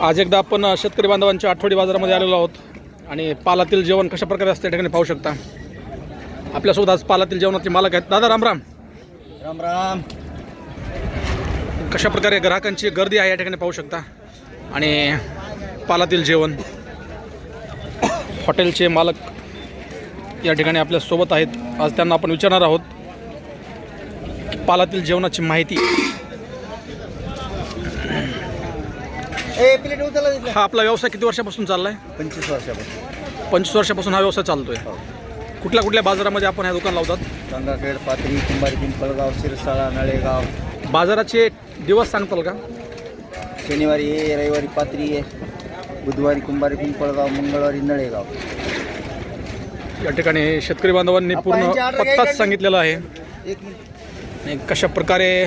आज एकदा आपण शेतकरी बांधवांच्या आठवडी बाजारामध्ये आलेलो आहोत आणि पालातील जेवण कशा प्रकारे असते या ठिकाणी पाहू शकता. आपल्यासोबत आज पालातील जेवणाचे मालक आहेत. दादा रामराम राम. राम कशा प्रकारे ग्राहकांची गर्दी आहे या ठिकाणी पाहू शकता. आणि पालातील जेवण. हॉटेलचे मालक या ठिकाणी आपल्यासोबत आहेत. आज त्यांना आपण विचारणार आहोत पालातील जेवणाची माहिती हा आपला व्यवसाय किती वर्षापासून चालला आहे पंचवीस वर्षापासून. पंचवीस वर्षापासून हा व्यवसाय चालतोय. हो. कुठल्या कुठल्या बाजारामध्ये आपण हे दुकान लावतात? गंगाखेड पाथरी कुंभारी पिंपळगाव शिरसाळा नळेगाव. बाजाराचे दिवस सांगताल का? शनिवारी आहे रविवारी पाथरी आहे बुधवारी कुंभारी पिंपळगाव मंगळवारी नळेगाव. या ठिकाणी शेतकरी बांधवांनी पूर्ण पत्ताच? सांगितलेला आहे. कशा प्रकारे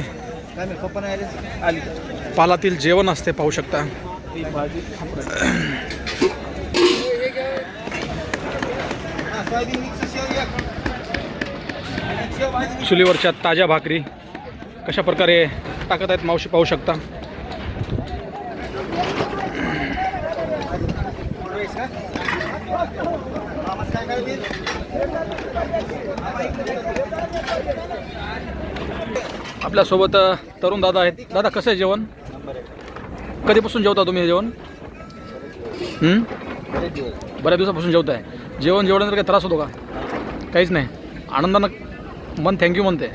पालातील जेवण असते पाहू शकता. चुलीवरच्या ताज्या भाकरी. कशा प्रकारे टाकत आहेत मावशी पाहू शकता. आपल्यासोबत तरुण दादा आहेत. दादा कसं आहे जेवण? कधीपासून जेवता तुम्ही हे जेवण? बऱ्याच दिवसापासून जेवताय. जेवण जेवल्यानंतर काही त्रास होतो का? काहीच नाही. आनंदानं मन थँक्यू म्हणते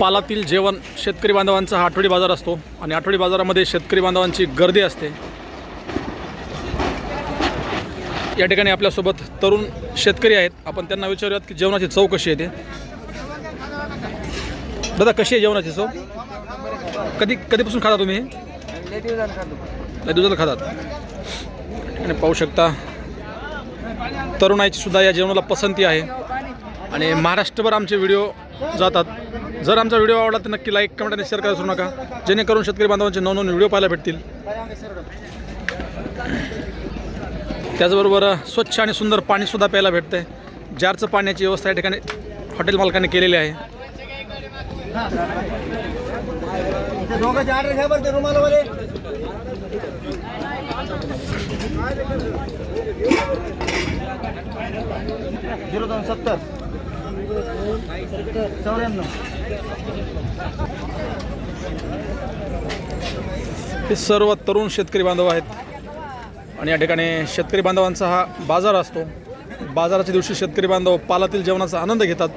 पालातील जेवण शेतकरी बांधवांचा हा आठवडी बाजार असतो आणि आठवडी बाजारामध्ये शेतकरी बांधवांची गर्दी असते. या ठिकाणी आपल्यासोबत तरुण शेतकरी आहेत. आपण त्यांना विचारूयात की जेवणाची चव कशी येते? दादा कशी आहे जेवणाची चव? कधी कधीपासून खाता तुम्ही लय लय दिवसाला खातात. आणि पाहू शकता तरुणाईची सुद्धा या जेवणाला पसंती आहे. आणि महाराष्ट्रभर आमचे व्हिडिओ जातात. जर आमचा व्हिडिओ आवडला तर नक्की लाईक कमेंट आणि शेअर करायला विसरू नका. जेणेकरून शेतकरी बांधवांचे नवनवीन व्हिडिओ पाहायला भेटतील. त्याचबरोबर स्वच्छ आणि सुंदर पाणीसुद्धा प्यायला भेटतंय. जारचं पाण्याची व्यवस्था या ठिकाणी हॉटेल मालकाने केलेली आहे. झिरो दोन सत्तर. हे सर्व तरुण शेतकरी बांधव आहेत. आणि या ठिकाणी शेतकरी बांधवांचा हा बाजार असतो. बाजाराच्या दिवशी शेतकरी बांधव पालातील जेवणाचा आनंद घेतात.